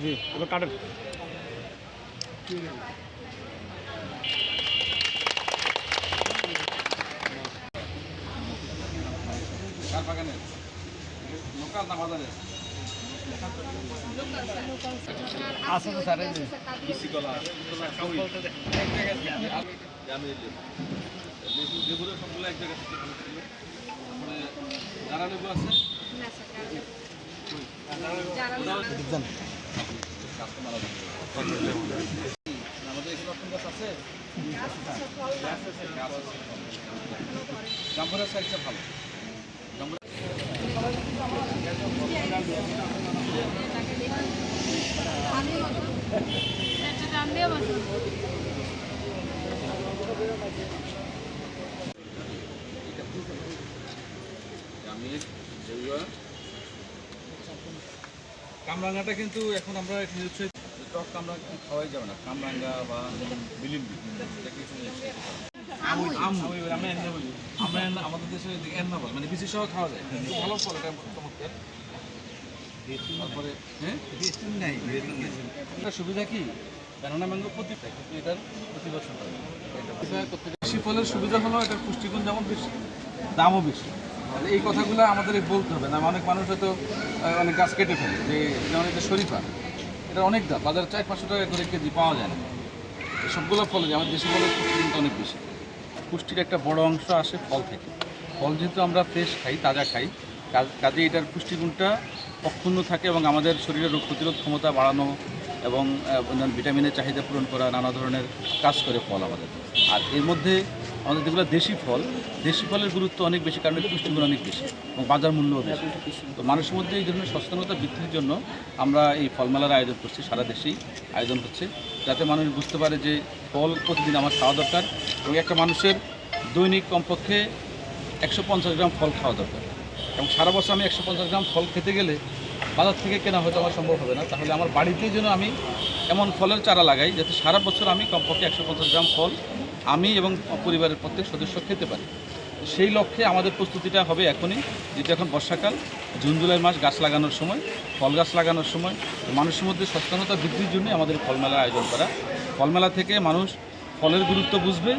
জি এবার কাটেন কার বাগানে লোকাল না বাজারে আছে তো স্যার এই যে। মিষ্টি কলা আমি লেবু লেবুরের সবগুলো এক জায়গায় মানে আছে কাস্টমার আছে জাম্বুরের সাইজটা ভালো জাম্বুরা আমি কামরাঙ্গাটা কিন্তু এখন আমরা এখানে হচ্ছে টক কামরাঙ্গা কিন্তু খাওয়াই যাবে না। কামরাঙ্গা বা বিলিম্বি আমরা আমাদের দেশে এন্না বলে মানে সহ খাওয়া যায়। ভালো ফল এটা চমৎকার। তারপরে হ্যাঁ? সুবিধা কি? ব্যানানা ম্যাঙ্গো প্রতি এটার প্রতি বছর ফলের সুবিধা হলো এটার পুষ্টিগুণ যেমন বেশি দামও বেশি। এই কথাগুলো আমাদের বলতে হবে। না অনেক মানুষ হয়তো অনেক গাছ কেটে ফেলে। যে যেমন এটা শরীফা, এটা অনেক দাম বাজারে চার পাঁচশো টাকা করে কেজি পাওয়া যায় না। সবগুলো ফলে যে আমাদের দেশি ফলের পুষ্টিগুণটা অনেক বেশি। পুষ্টির একটা বড় অংশ আসে ফল থেকে। ফল যেহেতু আমরা ফ্রেশ খাই, তাজা খাই, কাজে এটার পুষ্টিগুণটা অক্ষুণ্ণ থাকে এবং আমাদের শরীরের রোগ প্রতিরোধ ক্ষমতা বাড়ানো এবং ভিটামিনের চাহিদা পূরণ করা নানা ধরনের কাজ করে ফল আমাদের। আর এর মধ্যে আমাদের যেগুলো দেশি ফল, দেশি ফলের গুরুত্ব অনেক বেশি কারণ পুষ্টিগুণ অনেক বেশি এবং বাজার মূল্যও বেশি। তো মানুষের মধ্যে এই ধরনের সচেতনতা বৃদ্ধির জন্য আমরা এই ফলমেলার আয়োজন করছি, সারা দেশেই আয়োজন হচ্ছে, যাতে মানুষ বুঝতে পারে যে ফল প্রতিদিন আমার খাওয়া দরকার এবং একটা মানুষের দৈনিক কমপক্ষে একশো পঞ্চাশ গ্রাম ফল খাওয়া দরকার। এবং সারা বছর আমি একশো পঞ্চাশ গ্রাম ফল খেতে গেলে বাজার থেকে কেনা হয়তো আমার সম্ভব হবে না, তাহলে আমার বাড়িতেই যেন আমি এমন ফলের চারা লাগাই যাতে সারা বছর আমি কমপক্ষে একশো পঞ্চাশ গ্রাম ফল আমি এবং পরিবারের প্রত্যেক সদস্য খেতে পারি। সেই লক্ষ্যে আমাদের প্রস্তুতিটা হবে এখনই যেটা এখন বর্ষাকাল, জুন, জুলাই মাস গাছ লাগানোর সময়, ফল গাছ লাগানোর সময় মানুষের মধ্যে সচেতনতা বৃদ্ধির জন্য আমাদের ফলমেলার আয়োজন করা। ফলমেলা থেকে মানুষ ফলের গুরুত্ব বুঝবে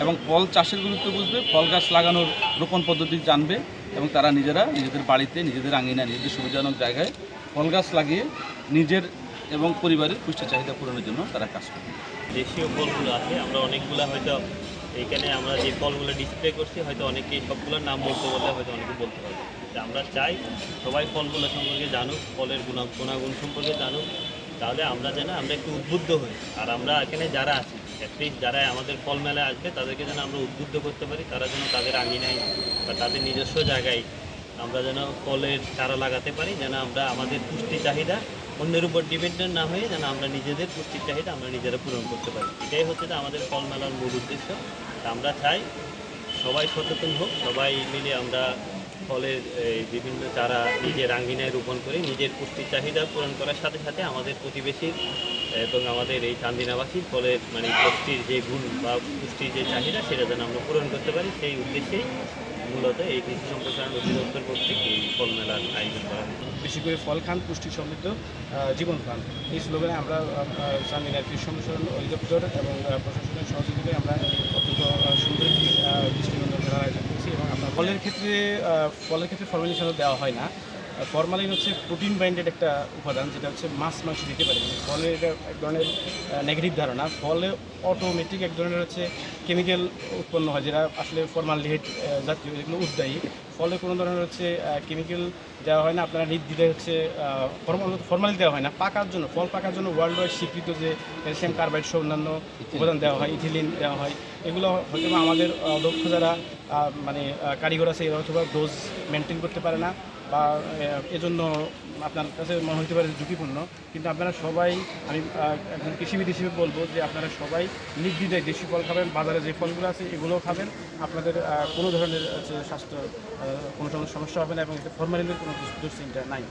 এবং ফল চাষের গুরুত্ব বুঝবে, ফল গাছ লাগানোর রোপণ পদ্ধতি জানবে এবং তারা নিজেরা নিজেদের বাড়িতে, নিজেদের আঙিনা নিজেদের সুবিধাজনক জায়গায় ফল গাছ লাগিয়ে নিজের এবং পরিবারের পুষ্টি চাহিদা পূরণের জন্য তারা কাজ করবে দেশীয় ফলগুলো আছে, আমরা অনেকগুলো হয়তো এইখানে আমরা যে ফলগুলো ডিসপ্লে করছি, হয়তো অনেকেই সবগুলোর নাম বলতে বললে হয়তো অনেকে বলতে পারবে। আমরা চাই সবাই ফলগুলো সম্পর্কে জানুক, ফলের গুণা, গুণাগুণ সম্পর্কে জানুক। তাহলে আমরা যেন, আমরা একটু উদ্বুদ্ধ হই। আর আমরা এখানে যারা আছি অ্যাটলিস্ট যারা আমাদের ফল মেলায় আসবে, তাদেরকে যেন আমরা উদ্বুদ্ধ করতে পারি, তারা যেন তাদের আঙিনায় বা তাদের নিজস্ব জায়গায় আমরা যেন ফলের চারা লাগাতে পারি, যেন আমরা আমাদের পুষ্টি চাহিদা অন্যের উপর ডিপেন্ডেন্ট না হয়ে যেন আমরা নিজেদের পুষ্টির চাহিদা আমরা নিজেরা পূরণ করতে পারি। এটাই হচ্ছে আমাদের ফল মেলার মূল উদ্দেশ্য। আমরা চাই সবাই সচেতন হোক, সবাই মিলে আমরা ফলের বিভিন্ন চারা নিজের আঙ্গিনায় রোপণ করে, নিজের পুষ্টির চাহিদা পূরণ করার সাথে সাথে আমাদের প্রতিবেশীর এবং আমাদের এই চান্দিনাবাসীর ফলের মানে পুষ্টির যে গুণ বা পুষ্টির যে চাহিদা, সেটা যেন আমরা পূরণ করতে পারি। সেই উদ্দেশ্যেই মূলত এই কৃষি সম্প্রসারণ অধিদপ্তর কর্তৃক ফল মেলার আয়োজন করা বেশি করে ফল খান পুষ্টি সমৃদ্ধ জীবন খান। এই স্লোগানে আমরা চান্দিনা কৃষি অনুসরণ অধিদপ্তর এবং প্রশাসনের সহযোগিতায় আমরা অত্যন্ত সুন্দর একটি দৃষ্টিনন্দন মেলার আয়োজন করছি এবং আমরা ফলের ক্ষেত্রে ফলের ক্ষেত্রে ফর্মালিশনও দেওয়া হয় না। ফরমালিন হচ্ছে প্রোটিন বাইন্ডেড একটা উপাদান যেটা হচ্ছে মাছ মাংস দিতে পারে। ফলের এটা এক ধরনের নেগেটিভ ধারণা। ফলে অটোমেটিক এক ধরনের হচ্ছে কেমিক্যাল উৎপন্ন হয় যেটা আসলে ফরমালিহেট জাতীয় যেগুলো উদ্দায়ী। ফলে কোনো ধরনের হচ্ছে কেমিক্যাল দেওয়া হয় না আপনারা নির্দ্বিধায় হচ্ছে ফরমালিন দেওয়া হয় না পাকার জন্য ফল পাকার জন্য ওয়ার্ল্ড ওয়াইড স্বীকৃত যে ক্যালসিয়াম কার্বাইড সহ অন্যান্য উপাদান দেওয়া হয় ইথিলিন দেওয়া হয়। এগুলো হয়তো আমাদের দক্ষ যারা মানে কারিগর আছে, এরা হয়তো ডোজ মেনটেন করতে পারে না বা এজন্য আপনার কাছে মনে হতে পারে ঝুঁকিপূর্ণ। কিন্তু আপনারা সবাই, আমি একজন কৃষিবিদ হিসেবে বলব যে আপনারা সবাই নির্দ্বিধায় দেশি ফল খাবেন, বাজারে যে ফলগুলো আছে এগুলোও খাবেন। আপনাদের কোনো ধরনের স্বাস্থ্য কোনো ধরনের সমস্যা হবে না এবং এতে ফরমালিনের কোনো দুশ্চিন্তা নাই।